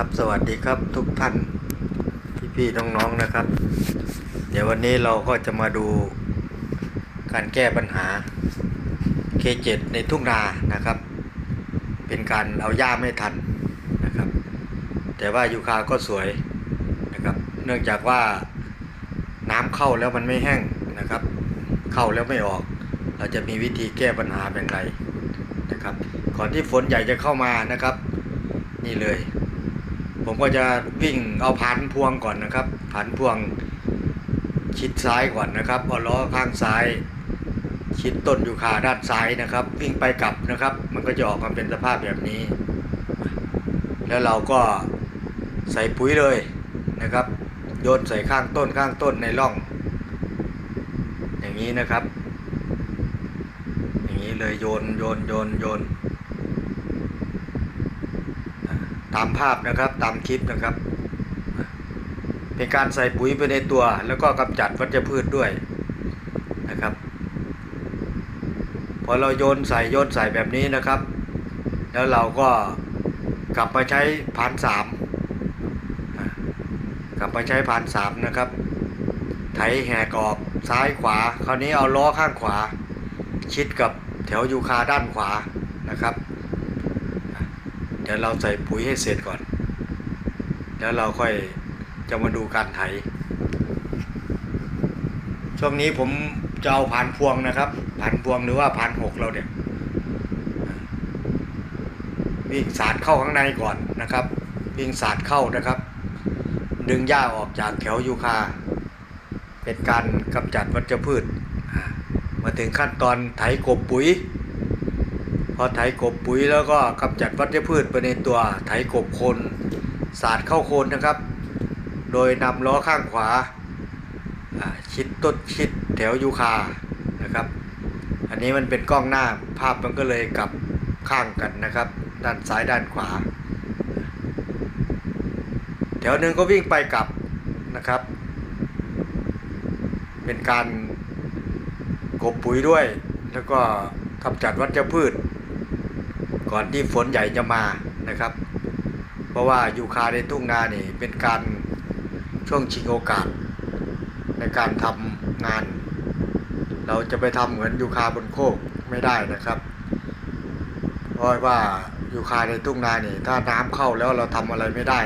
ครับ สวัสดีครับทุกท่านพี่ๆน้องๆนะครับ เดี๋ยววันนี้เราก็จะมาดูการแก้ปัญหา K7 ในทุ่งนานะครับ เป็นการเอาหญ้าไม่ทันนะครับ แต่ว่ายูคาก็สวยนะครับ เนื่องจากว่าน้ำเข้าแล้วมันไม่แห้งนะครับ เข้าแล้วไม่ออก เราจะมีวิธีแก้ปัญหาเป็นไรนะครับก่อนที่ฝนใหญ่จะเข้ามานะครับ นี่เลย ผมก็จะวิ่งเอาพันพวงก่อนนะครับพันพวงชิดซ้ายก่อนนะครับเอาล้อข้างซ้าย ชิดต้นยูคาด้านซ้ายนะครับ วิ่งไปกลับนะครับ มันก็จะออกมาเป็นสภาพแบบนี้ แล้วเราก็ใส่ปุ๋ยเลยนะครับ โยนใส่ข้างต้นข้างต้นในร่อง อย่างนี้นะครับ อย่างนี้เลยโยนโยนโยนโยน ตามภาพนะครับตามคลิปนะครับ เป็นการใส่ปุ๋ยไปในตัว แล้วก็กำจัดวัชพืชด้วยนะครับ พอเราโยนใส่โยนใส่แบบนี้นะครับ แล้วเราก็กลับมาใช้ผ่านสามกลับมาใช้ผ่านสามนะครับ ไถแหกออกซ้ายขวา คราวนี้เอาล้อข้างขวา ชิดกับแถวยูคาด้านขวานะครับ ดี๋ยวเราใส่ปุ๋ยให้เสร็จก่อน แล้วเราค่อยจะมาดูการไถ ช่วงนี้ผมจะเอาผ่านพวงนะครับผ่านพวงหรือว่าผ่านหกเราเนี่ยวิ่งสาดเข้าข้างในก่อนนะครับ วิ่งสาดเข้านะครับ ดึงหญ้าออกจากแถวยูคา เป็นการกำจัดวัชพืชมาถึงขั้นตอนไถกบปุ๋ย พอไถกบปุ๋ยแล้วก็กำจัดวัชพืชไปในตัวไถกบโคนสาดเข้าโคนนะครับ โดยนำล้อข้างขวาอ่าชิดต้นชิดแถวยูคานะครับ อันนี้มันเป็นกล้องหน้าภาพมันก็เลยกลับข้างกันนะครับ ด้านซ้ายด้านขวา แถวหนึ่งก็วิ่งไปกลับนะครับ เป็นการกบปุ๋ยด้วย แล้วก็กำจัดวัชพืช ก่อนที่ฝนใหญ่จะมานะครับ เพราะว่ายูคาในทุ่งนาเนี่เป็นการช่วงชิงโอกาส ในการทำงาน เราจะไปทำเหมือนยูคาบนโคกไม่ได้นะครับเพราะว่ายูคาในทุ่งนาเนี่ถ้าน้ำเข้าแล้วเราทำอะไรไม่ได้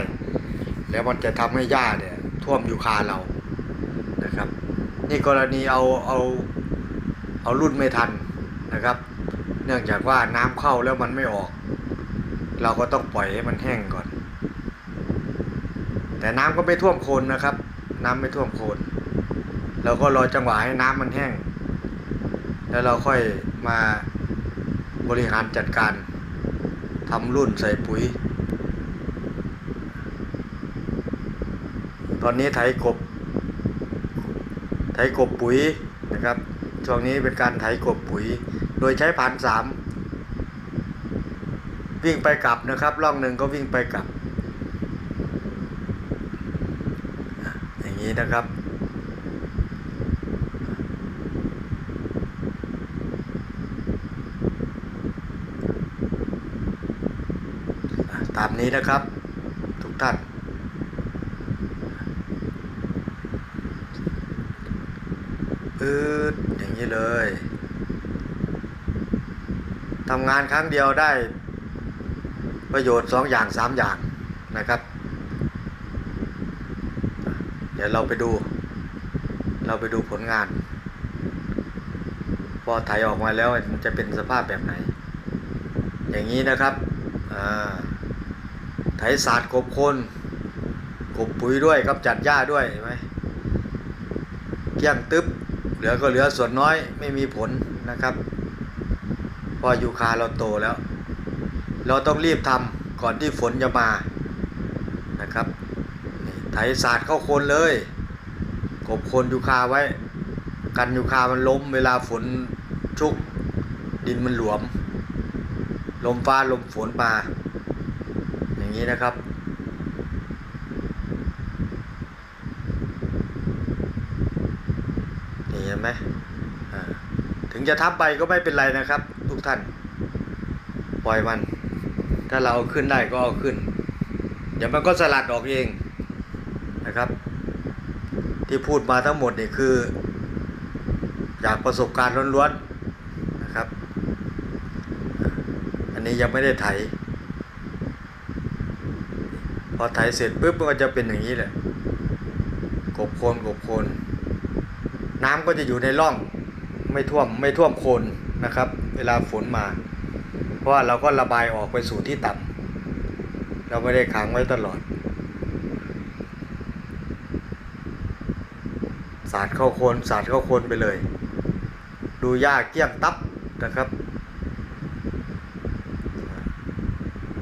แล้วมันจะทำให้หญ้าเนี่ยท่วมยูคาเรานะครับ นี่กรณีเอาเอาเอารุ่นไม่ทันนะครับ นื่องจากว่าน้ำเข้าแล้วมันไม่ออก เราก็ต้องปล่อยให้มันแห้งก่อน แต่น้ำก็ไม่ท่วมโคนนะครับ น้ำไม่ท่วมโคนเราก็รอจังหวะให้น้ำมันแห้ง แล้วเราค่อยมาบริหารจัดการทำรุ่นใส่ปุ๋ย ตอนนี้ไถกบ ไถกบปุ๋ยนะครับ ช่วงนี้เป็นการไถกบปุ๋ย โดยใช้ผ่านสามวิ่งไปกลับนะครับร่องหนึ่งก็วิ่งไปกลับ อย่างนี้นะครับตามนี้นะครับ ทุกท่านปืดอย่างนี้เลย ทำงานครั้งเดียวได้ประโยชน์สองอย่างสามอย่างนะครับ เดี๋ยวเราไปดู เราไปดูผลงาน พอถ่ายออกมาแล้วมันจะเป็นสภาพแบบไหน อย่างนี้นะครับอ่าไถศาสตร์กบคนกบปุ๋ยด้วยกับจัดหญ้าด้วยเห็นไหมเกี้ยงตึ๊บเหลือก็เหลือส่วนน้อยไม่มีผลนะครับ พอยูคาเราโตแล้ว เราต้องรีบทำก่อนที่ฝนจะมานะครับไถศาสตร์เข้าโคนเลยกบคนยูคาไว้ กันยูคามันล้มเวลาฝนชุก ดินมันหลวม ลมฟ้าลมฝนมาอย่างนี้นะครับนี่เห็นไหมถึงจะทับไปก็ไม่เป็นไรนะครับ ทุกท่าน ปล่อยมัน ถ้าเราเอาขึ้นได้ก็เอาขึ้น เดี๋ยวมันก็สลัดออกเองนะครับ ที่พูดมาทั้งหมดนี่คือ จากประสบการณ์ล้วนๆนะครับ อันนี้ยังไม่ได้ไถ พอไถเสร็จปุ๊บมันก็จะเป็นอย่างนี้แหละกบโคนกบโคน น้ำก็จะอยู่ในร่องไม่ท่วมไม่ท่วมโคนนะครับ เวลาฝนมา เพราะว่าเราก็ระบายออกไปสู่ที่ต่ำเราไม่ได้ขังไว้ตลอด สาดเข้าโคนสาดเข้าโคนไปเลย ดูหญ้าเกี้ยงตับนะครับ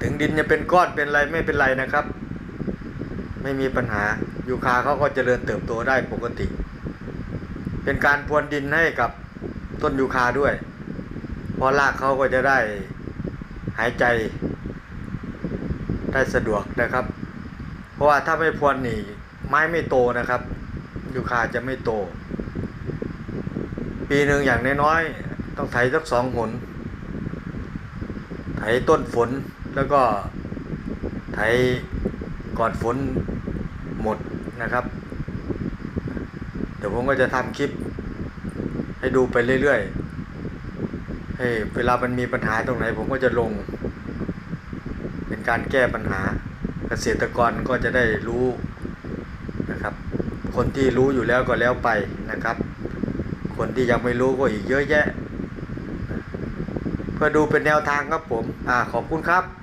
ถึงดินจะเป็นก้อนเป็นอะไรไม่เป็นไรนะครับ ไม่มีปัญหายูคาเขาก็เจริญเติบโตได้ปกติ เป็นการพรวนดินให้กับต้นยูคาด้วย เพราะรากเขาก็จะได้หายใจได้สะดวกนะครับ เพราะว่าถ้าไม่พรวนนี่ ไม้ไม่โตนะครับยูคาจะไม่โต ปีหนึ่งอย่างน้อยๆต้องไถสักสองหน ไถต้นฝนแล้วก็ไถก่อนฝนหมดนะครับ เดี๋ยวผมก็จะทำคลิปให้ดูไปเรื่อยๆ ให้เวลามันมีปัญหาตรงไหน ผมก็จะลง เป็นการแก้ปัญหา เกษตรกรก็จะได้รู้นะครับ คนที่รู้อยู่แล้วก็แล้วไปนะครับ คนที่ยังไม่รู้ก็อีกเยอะแยะ เพื่อดูเป็นแนวทางครับผม อ่าขอบคุณครับ